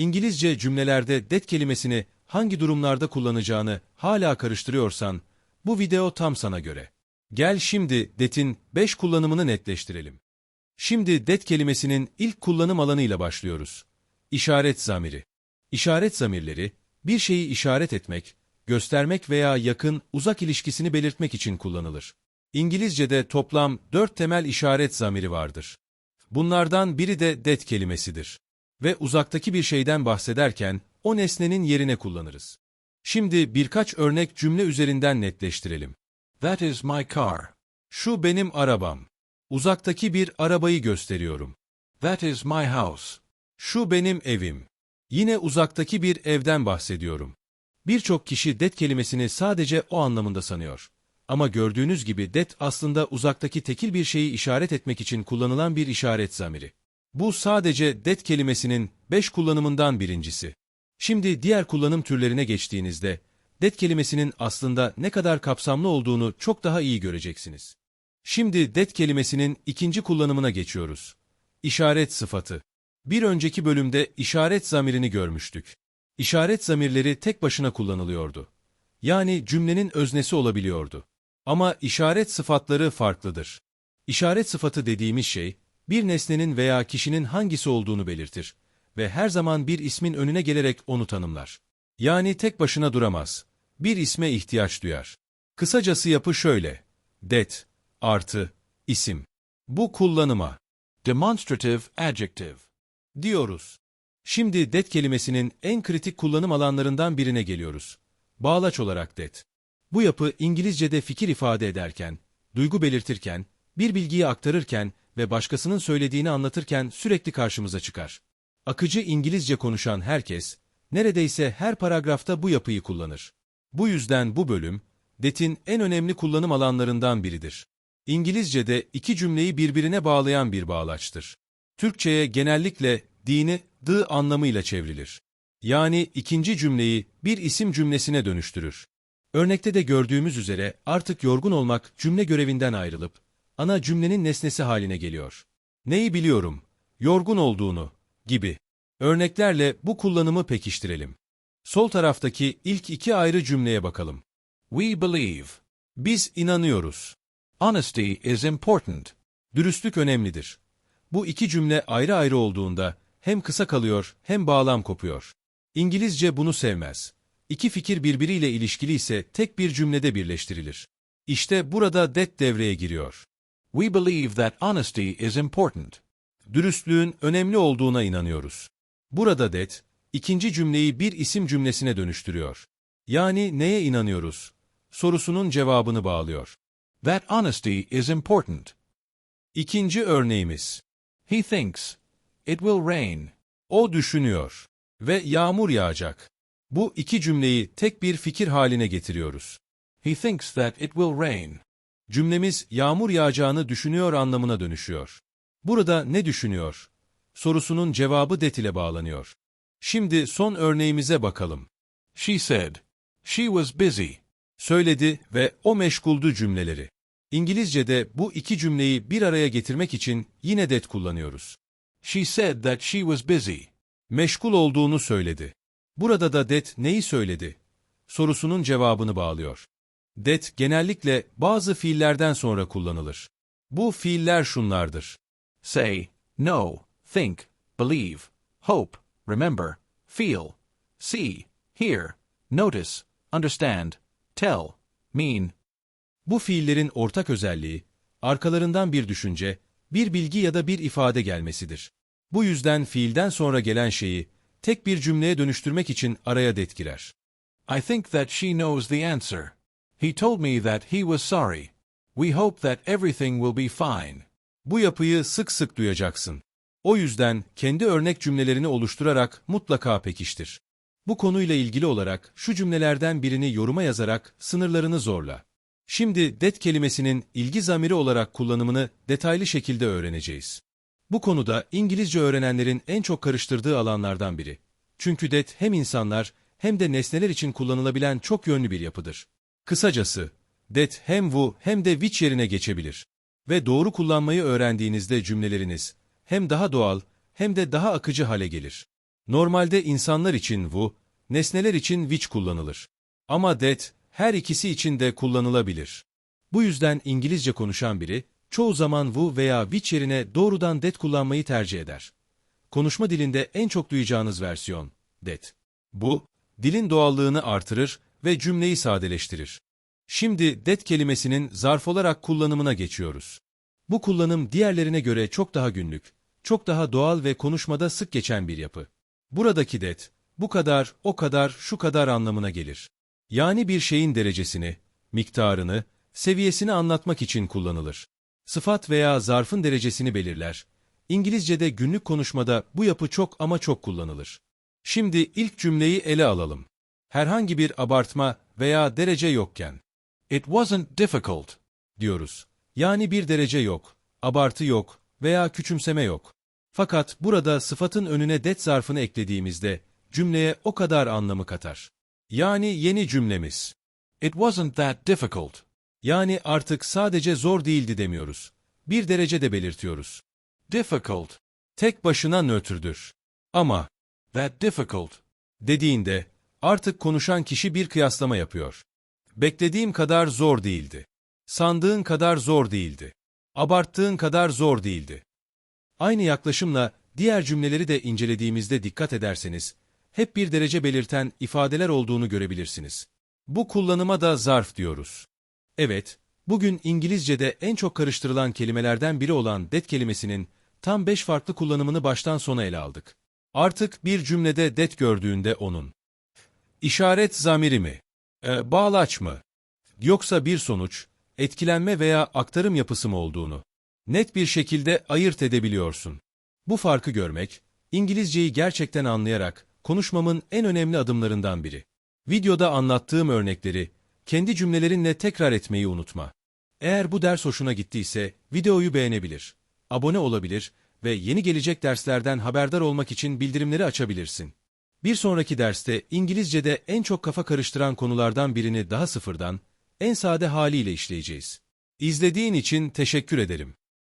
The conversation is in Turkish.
İngilizce cümlelerde that kelimesini hangi durumlarda kullanacağını hala karıştırıyorsan, bu video tam sana göre. Gel şimdi that'in 5 kullanımını netleştirelim. Şimdi that kelimesinin ilk kullanım alanıyla başlıyoruz. İşaret zamiri. İşaret zamirleri, bir şeyi işaret etmek, göstermek veya yakın, uzak ilişkisini belirtmek için kullanılır. İngilizce'de toplam dört temel işaret zamiri vardır. Bunlardan biri de that kelimesidir. Ve uzaktaki bir şeyden bahsederken o nesnenin yerine kullanırız. Şimdi birkaç örnek cümle üzerinden netleştirelim. That is my car. Şu benim arabam. Uzaktaki bir arabayı gösteriyorum. That is my house. Şu benim evim. Yine uzaktaki bir evden bahsediyorum. Birçok kişi that kelimesini sadece o anlamında sanıyor. Ama gördüğünüz gibi that aslında uzaktaki tekil bir şeyi işaret etmek için kullanılan bir işaret zamiri. Bu sadece that kelimesinin beş kullanımından birincisi. Şimdi diğer kullanım türlerine geçtiğinizde, that kelimesinin aslında ne kadar kapsamlı olduğunu çok daha iyi göreceksiniz. Şimdi that kelimesinin ikinci kullanımına geçiyoruz. İşaret sıfatı. Bir önceki bölümde işaret zamirini görmüştük. İşaret zamirleri tek başına kullanılıyordu. Yani cümlenin öznesi olabiliyordu. Ama işaret sıfatları farklıdır. İşaret sıfatı dediğimiz şey, bir nesnenin veya kişinin hangisi olduğunu belirtir ve her zaman bir ismin önüne gelerek onu tanımlar. Yani tek başına duramaz. Bir isme ihtiyaç duyar. Kısacası yapı şöyle. Det, artı, isim. Bu kullanıma Demonstrative adjective. diyoruz. Şimdi det kelimesinin en kritik kullanım alanlarından birine geliyoruz. Bağlaç olarak det. Bu yapı İngilizce'de fikir ifade ederken, duygu belirtirken, bir bilgiyi aktarırken ve başkasının söylediğini anlatırken sürekli karşımıza çıkar. Akıcı İngilizce konuşan herkes, neredeyse her paragrafta bu yapıyı kullanır. Bu yüzden bu bölüm, det'in en önemli kullanım alanlarından biridir. İngilizce'de iki cümleyi birbirine bağlayan bir bağlaçtır. Türkçe'ye genellikle dini, dı anlamıyla çevrilir. Yani ikinci cümleyi bir isim cümlesine dönüştürür. Örnekte de gördüğümüz üzere artık yorgun olmak cümle görevinden ayrılıp, ana cümlenin nesnesi haline geliyor. Neyi biliyorum, yorgun olduğunu gibi. Örneklerle bu kullanımı pekiştirelim. Sol taraftaki ilk iki ayrı cümleye bakalım. We believe. Biz inanıyoruz. Honesty is important. Dürüstlük önemlidir. Bu iki cümle ayrı ayrı olduğunda hem kısa kalıyor hem bağlam kopuyor. İngilizce bunu sevmez. İki fikir birbiriyle ilişkili ise tek bir cümlede birleştirilir. İşte burada that devreye giriyor. We believe that honesty is important. Dürüstlüğün önemli olduğuna inanıyoruz. Burada that, ikinci cümleyi bir isim cümlesine dönüştürüyor. Yani neye inanıyoruz? Sorusunun cevabını bağlıyor. That honesty is important. İkinci örneğimiz. He thinks. It will rain. O düşünüyor. Ve yağmur yağacak. Bu iki cümleyi tek bir fikir haline getiriyoruz. He thinks that it will rain. Cümlemiz yağmur yağacağını düşünüyor anlamına dönüşüyor. Burada ne düşünüyor? Sorusunun cevabı that ile bağlanıyor. Şimdi son örneğimize bakalım. She said. She was busy. Söyledi ve o meşguldü cümleleri. İngilizce'de bu iki cümleyi bir araya getirmek için yine that kullanıyoruz. She said that she was busy. Meşgul olduğunu söyledi. Burada da that neyi söyledi? Sorusunun cevabını bağlıyor. That genellikle bazı fiillerden sonra kullanılır. Bu fiiller şunlardır. Say, know, think, believe, hope, remember, feel, see, hear, notice, understand, tell, mean. Bu fiillerin ortak özelliği, arkalarından bir düşünce, bir bilgi ya da bir ifade gelmesidir. Bu yüzden fiilden sonra gelen şeyi, tek bir cümleye dönüştürmek için araya det girer. I think that she knows the answer. He told me that he was sorry. We hope that everything will be fine. Bu yapıyı sık sık duyacaksın. O yüzden kendi örnek cümlelerini oluşturarak mutlaka pekiştir. Bu konuyla ilgili olarak şu cümlelerden birini yoruma yazarak sınırlarını zorla. Şimdi that kelimesinin ilgi zamiri olarak kullanımını detaylı şekilde öğreneceğiz. Bu konuda İngilizce öğrenenlerin en çok karıştırdığı alanlardan biri. Çünkü that hem insanlar hem de nesneler için kullanılabilen çok yönlü bir yapıdır. Kısacası, that hem who hem de which yerine geçebilir. Ve doğru kullanmayı öğrendiğinizde cümleleriniz hem daha doğal hem de daha akıcı hale gelir. Normalde insanlar için wu, nesneler için which kullanılır. Ama that, her ikisi için de kullanılabilir. Bu yüzden İngilizce konuşan biri, çoğu zaman wu veya which yerine doğrudan that kullanmayı tercih eder. Konuşma dilinde en çok duyacağınız versiyon, that. Bu, dilin doğallığını artırır ve cümleyi sadeleştirir. Şimdi that kelimesinin zarf olarak kullanımına geçiyoruz. Bu kullanım diğerlerine göre çok daha günlük, çok daha doğal ve konuşmada sık geçen bir yapı. Buradaki that, bu kadar, o kadar, şu kadar anlamına gelir. Yani bir şeyin derecesini, miktarını, seviyesini anlatmak için kullanılır. Sıfat veya zarfın derecesini belirler. İngilizce'de günlük konuşmada bu yapı çok ama çok kullanılır. Şimdi ilk cümleyi ele alalım. Herhangi bir abartma veya derece yokken It wasn't difficult. diyoruz. Yani bir derece yok, abartı yok veya küçümseme yok. Fakat burada sıfatın önüne det zarfını eklediğimizde cümleye o kadar anlamı katar. Yani yeni cümlemiz. It wasn't that difficult. Yani artık sadece zor değildi demiyoruz. Bir derece de belirtiyoruz. Difficult. Tek başına nötrdür. Ama That difficult. dediğinde artık konuşan kişi bir kıyaslama yapıyor. Beklediğim kadar zor değildi. Sandığın kadar zor değildi. Abarttığın kadar zor değildi. Aynı yaklaşımla diğer cümleleri de incelediğimizde dikkat ederseniz, hep bir derece belirten ifadeler olduğunu görebilirsiniz. Bu kullanıma da zarf diyoruz. Evet, bugün İngilizce'de en çok karıştırılan kelimelerden biri olan that kelimesinin tam beş farklı kullanımını baştan sona ele aldık. Artık bir cümlede that gördüğünde onun işaret zamiri mi, e, bağlaç mı, yoksa bir sonuç, etkilenme veya aktarım yapısı mı olduğunu net bir şekilde ayırt edebiliyorsun. Bu farkı görmek, İngilizceyi gerçekten anlayarak konuşmamın en önemli adımlarından biri. Videoda anlattığım örnekleri kendi cümlelerinle tekrar etmeyi unutma. Eğer bu ders hoşuna gittiyse videoyu beğenebilir, abone olabilir ve yeni gelecek derslerden haberdar olmak için bildirimleri açabilirsin. Bir sonraki derste İngilizce'de en çok kafa karıştıran konulardan birini daha sıfırdan, en sade haliyle işleyeceğiz. İzlediğin için teşekkür ederim.